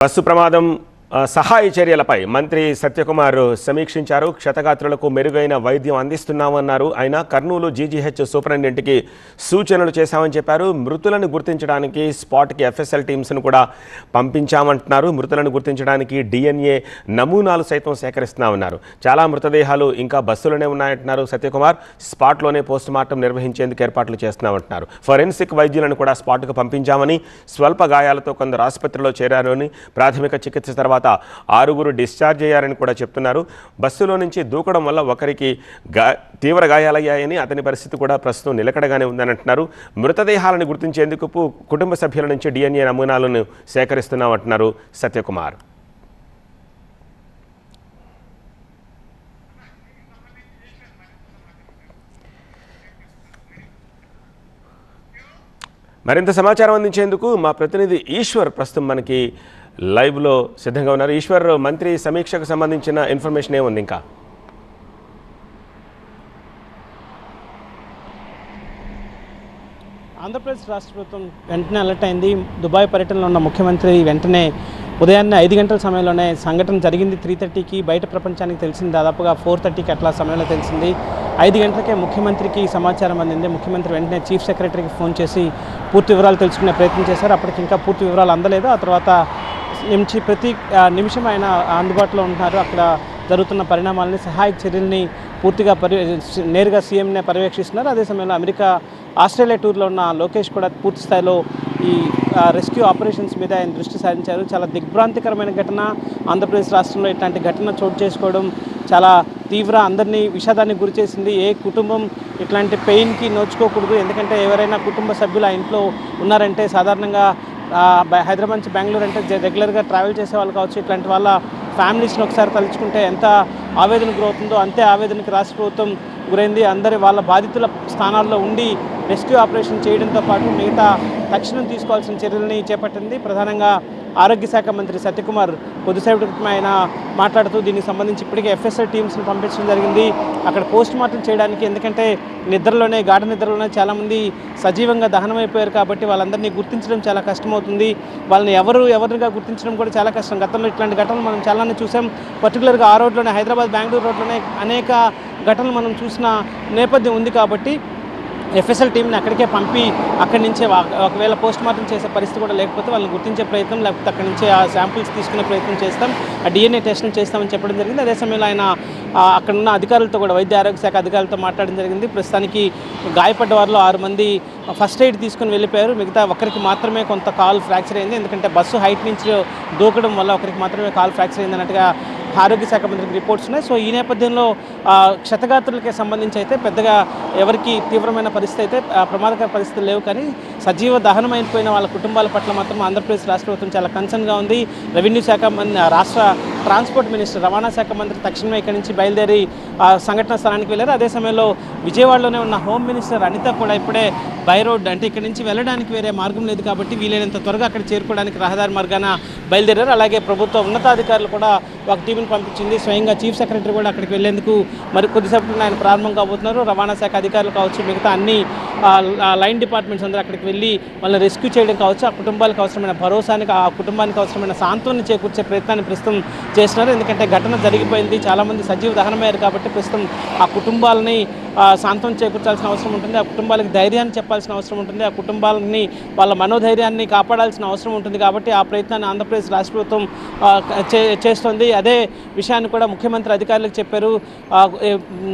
Bus ప్రమాదం ఆ, సహాయ చర్యలపై మంత్రి సత్యకుమార్ సమీక్షించారు. క్షతగాత్రులకు మెరుగైన వైద్యం అందిస్తున్నామన్నారు. ఆయన కర్నూలు జీజీహెచ్ సూపరింటెండెంట్కి సూచనలు చేశామని చెప్పారు. మృతులను గుర్తించడానికి స్పాట్కి ఎఫ్ఎస్ఎల్ టీమ్స్ను కూడా పంపించామంటున్నారు. మృతులను గుర్తించడానికి డిఎన్ఏ నమూనాలు సైతం సేకరిస్తున్నామన్నారు. చాలా మృతదేహాలు ఇంకా బస్సులోనే ఉన్నాయంటున్నారు సత్యకుమార్. స్పాట్లోనే పోస్ట్ మార్టం నిర్వహించేందుకు ఏర్పాట్లు చేస్తున్నామంటున్నారు. ఫోరెన్సిక్ వైద్యులను కూడా స్పాట్కు పంపించామని స్వల్ప గాయాలతో కొందరు ఆసుపత్రిలో చేరారని ప్రాథమిక చికిత్స తర్వాత ఆరుగురు డిశ్చార్జ్ అయ్యారని కూడా చెప్తున్నారు. బస్సులో నుంచి దూకడం వల్ల ఒకరికి గా తీవ్ర గాయాలయ్యాయని అతని పరిస్థితి కూడా ప్రస్తుతం నిలకడగానే ఉందని అంటున్నారు మృతదేహాలను గుర్తించేందుకు కుటుంబ సభ్యుల నుంచి డిఎన్ఏ నమూనాలను సేకరిస్తున్నామంటున్నారు సత్యకుమార్. మరింత సమాచారం అందించేందుకు మా ప్రతినిధి ఈశ్వర్ ప్రస్తుతం మనకి లైవ్లో సిద్ధంగా ఉన్నారు. ఈశ్వర్ మంత్రి సమీక్షకు సంబంధించిన ఇన్ఫర్మేషన్ ఏముంది ఇంకా? ఆంధ్రప్రదేశ్ రాష్ట్ర ప్రభుత్వం వెంటనే అలర్ట్ అయింది. దుబాయ్ పర్యటనలో ఉన్న ముఖ్యమంత్రి వెంటనే ఉదయాన్నే ఐదు గంటల సమయంలోనే సంఘటన జరిగింది. త్రీ థర్టీకి బయట ప్రపంచానికి తెలిసింది. దాదాపుగా ఫోర్ థర్టీకి అట్లా సమయంలో తెలిసింది. ఐదు గంటలకే ముఖ్యమంత్రికి సమాచారం అందింది. ముఖ్యమంత్రి వెంటనే చీఫ్ సెక్రటరీకి ఫోన్ చేసి పూర్తి వివరాలు తెలుసుకునే ప్రయత్నం చేశారు. అప్పటికి ఇంకా పూర్తి వివరాలు అందలేదు. ఆ తర్వాత నుంచి ప్రతి నిమిషం ఆయన అందుబాటులో ఉంటున్నారు. అక్కడ జరుగుతున్న పరిణామాలని సహాయక చర్యల్ని పూర్తిగా పర్య నేరుగా సీఎంనే పర్యవేక్షిస్తున్నారు. అదే సమయంలో అమెరికా ఆస్ట్రేలియా టూర్లో ఉన్న లోకేష్ కూడా పూర్తి స్థాయిలో ఈ రెస్క్యూ ఆపరేషన్స్ మీద ఆయన దృష్టి సారించారు. చాలా దిగ్భ్రాంతికరమైన ఘటన. ఆంధ్రప్రదేశ్ రాష్ట్రంలో ఇట్లాంటి ఘటన చోటు చేసుకోవడం చాలా తీవ్ర అందరినీ విషాదానికి గురిచేసింది ఏ కుటుంబం ఇట్లాంటి పెయిన్కి నోచుకోకూడదు. ఎందుకంటే ఎవరైనా కుటుంబ సభ్యులు ఆ ఇంట్లో ఉన్నారంటే సాధారణంగా హైదరాబాద్ నుంచి బెంగళూరు అంటే రెగ్యులర్గా ట్రావెల్ చేసే వాళ్ళు కావచ్చు ఇట్లాంటి వాళ్ళ ఫ్యామిలీస్ని ఒకసారి తలుచుకుంటే ఎంత ఆవేదన గురవుతుందో అంతే ఆవేదనకి రాష్ట్ర ప్రభుత్వం గురైంది. అందరి వాళ్ళ బాధితుల స్థానాల్లో ఉండి రెస్క్యూ ఆపరేషన్ చేయడంతో పాటు మిగతా తక్షణం తీసుకోవాల్సిన చర్యలని చేపట్టింది. ప్రధానంగా ఆరోగ్య శాఖ మంత్రి సత్యకుమార్ కొద్దిసేపటి క్రితం ఆయన మాట్లాడుతూ దీనికి సంబంధించి ఇప్పటికే ఎఫ్ఎస్ఎల్ టీమ్స్ని పంపించడం జరిగింది. అక్కడ పోస్ట్ మార్టం చేయడానికి ఎందుకంటే నిద్రలోనే గాఢ నిద్రలోనే చాలామంది సజీవంగా దహనమైపోయారు కాబట్టి వాళ్ళందరినీ గుర్తించడం చాలా కష్టమవుతుంది. వాళ్ళని ఎవరు ఎవరిగా గుర్తించడం కూడా చాలా కష్టం. గతంలో ఇట్లాంటి ఘటనలు మనం చాలానే చూసాం. పర్టికులర్గా ఆ రోడ్లోనే హైదరాబాద్ బెంగళూరు రోడ్లోనే అనేక ఘటనలు మనం చూసిన నేపథ్యం ఉంది కాబట్టి ఎఫ్ఎస్ఎల్ టీంని అక్కడికే పంపి అక్కడి నుంచే ఒకవేళ పోస్ట్ మార్టం చేసే పరిస్థితి కూడా లేకపోతే వాళ్ళని గుర్తించే ప్రయత్నం లేకపోతే అక్కడి నుంచే ఆ శాంపిల్స్ తీసుకునే ప్రయత్నం చేస్తాం. ఆ డిఎన్ఏ టెస్ట్ని చేస్తామని చెప్పడం జరిగింది. అదే సమయంలో ఆయన అక్కడ ఉన్న అధికారులతో కూడా వైద్య ఆరోగ్య శాఖ అధికారులతో మాట్లాడడం జరిగింది. ప్రస్తుతానికి గాయపడ్డ వారిలో ఆరు మంది ఫస్ట్ ఎయిడ్ తీసుకుని వెళ్ళిపోయారు. మిగతా ఒకరికి మాత్రమే కొంత కాల్ ఫ్రాక్చర్ అయింది. ఎందుకంటే బస్సు హైట్ నుంచి దూకడం వల్ల ఒకరికి మాత్రమే కాల్ ఫ్రాక్చర్ అయింది అన్నట్టుగా ఆరోగ్య శాఖ మంత్రికి రిపోర్ట్స్ ఉన్నాయి. సో ఈ నేపథ్యంలో క్షతగాత్రులకి సంబంధించి అయితే పెద్దగా ఎవరికి తీవ్రమైన పరిస్థితి అయితే ప్రమాదకర పరిస్థితులు లేవు. కానీ సజీవ దహనం అయిపోయిన వాళ్ళ కుటుంబాల పట్ల మాత్రం ఆంధ్రప్రదేశ్ రాష్ట్ర ప్రభుత్వం చాలా కన్సర్న్గా ఉంది. రెవెన్యూ శాఖ రాష్ట్ర ట్రాన్స్పోర్ట్ మినిస్టర్ రవాణా శాఖ మంత్రి తక్షణమే ఇక్కడి నుంచి బయలుదేరి ఆ సంఘటన స్థలానికి వెళ్ళారు. అదే సమయంలో విజయవాడలోనే ఉన్న హోమ్ మినిస్టర్ అనిత కూడా ఇప్పుడే బై రోడ్ అంటే ఇక్కడ నుంచి వెళ్ళడానికి వేరే మార్గం లేదు కాబట్టి వీలైనంత త్వరగా అక్కడ చేరుకోవడానికి రహదారి మార్గాన బయలుదేరారు. అలాగే ప్రభుత్వ ఉన్నతాధికారులు కూడా ఒక టీంని పంపించింది. స్వయంగా చీఫ్ సెక్రటరీ కూడా అక్కడికి వెళ్ళేందుకు మరి కొద్దిసేపట్లో ఆయన ప్రారంభం కాబోతున్నారు. రవాణా శాఖ అధికారులు కావచ్చు మిగతా అన్ని లైన్ డిపార్ట్మెంట్స్ అందరూ అక్కడికి వెళ్ళి వాళ్ళని రెస్క్యూ చేయడం కావచ్చు ఆ కుటుంబాలకు అవసరమైన భరోసానికి ఆ కుటుంబానికి అవసరమైన సాంత్వన చేకూర్చే ప్రయత్నాన్ని ప్రస్తుతం చేస్తున్నారు. ఎందుకంటే ఘటన జరిగిపోయింది. చాలామంది సజీవ దహనమయ్యారు కాబట్టి ప్రస్తుతం ఆ కుటుంబాలని శాంతం చేకూర్చాల్సిన అవసరం ఉంటుంది ఆ కుటుంబాలకు ధైర్యాన్ని చెప్పాల్సిన అవసరం ఉంటుంది ఆ కుటుంబాలని వాళ్ళ మనోధైర్యాన్ని కాపాడాల్సిన అవసరం ఉంటుంది కాబట్టి ఆ ప్రయత్నాన్ని ఆంధ్రప్రదేశ్ రాష్ట్ర ప్రభుత్వం చేస్తుంది చే- అదే విషయాన్ని కూడా ముఖ్యమంత్రి అధికారులకు చెప్పారు.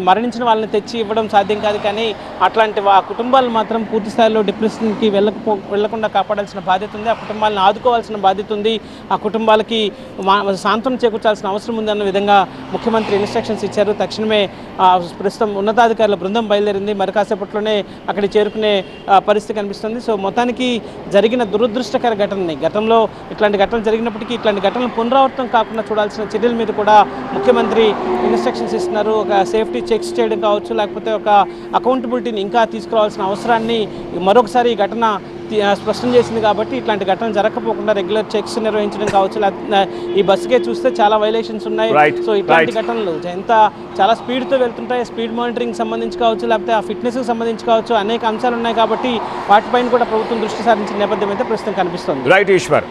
మరణించిన వాళ్ళని తెచ్చి ఇవ్వడం సాధ్యం కాదు కానీ అట్లాంటి వా- ఆ కుటుంబాలు మాత్రం పూర్తి స్థాయిలో డిప్రెషన్కి వెళ్ళకపో వెళ్ళకుండా కాపాడాల్సిన బాధ్యత ఉంది. ఆ కుటుంబాలను ఆదుకోవాల్సిన బాధ్యత ఉంది. ఆ కుటుంబాలకి మా- చేకూర్చాల్సిన అవసరం ఉంది అన్న విధంగా ముఖ్యమంత్రి ఇన్స్ట్రక్షన్స్ ఇచ్చారు. తక్షణమే ప్రస్తుతం ఉన్నతాధికారుల బృందం బయలుదేరింది. మరి కాసేపట్లోనే అక్కడికి చేరుకునే పరిస్థితి కనిపిస్తుంది. సో మొత్తానికి జరిగిన దురదృష్టకర ఘటనని గతంలో ఇట్లాంటి ఘటనలు జరిగినప్పటికీ ఇట్లాంటి ఘటనలు పునరావృతం కాకుండా చూడాల్సిన చర్యల మీద కూడా ముఖ్యమంత్రి ఇన్స్ట్రక్షన్స్ ఇస్తున్నారు. ఒక సేఫ్టీ చెక్స్ చేయడం కావచ్చు లేకపోతే ఒక అకౌంటబిలిటీని ఇంకా తీసుకురావాల్సిన అవసరాన్ని మరొకసారి ఈ ఘటన స్పష్టం చేసింది కాబట్టి ఇట్లాంటి ఘటనలు జరగకపోకుండా రెగ్యులర్ చెక్స్ నిర్వహించడం కావచ్చు ఈ బస్సుకే చూస్తే చాలా వైలేషన్స్ ఉన్నాయి. సో ఇట్లాంటి. ఘటనలు ఎంత చాలా స్పీడ్తో వెళ్తుంటాయి. స్పీడ్ మానిటరింగ్ సంబంధించి కావచ్చు లేకపోతే ఆ ఫిట్నెస్కి సంబంధించి కావచ్చు అనేక అంశాలు ఉన్నాయి కాబట్టి వాటిపైన కూడా ప్రభుత్వం దృష్టి సారించిన నేపథ్యం అయితే ప్రస్తుతం కనిపిస్తుంది. రైట్ ఈశ్వర్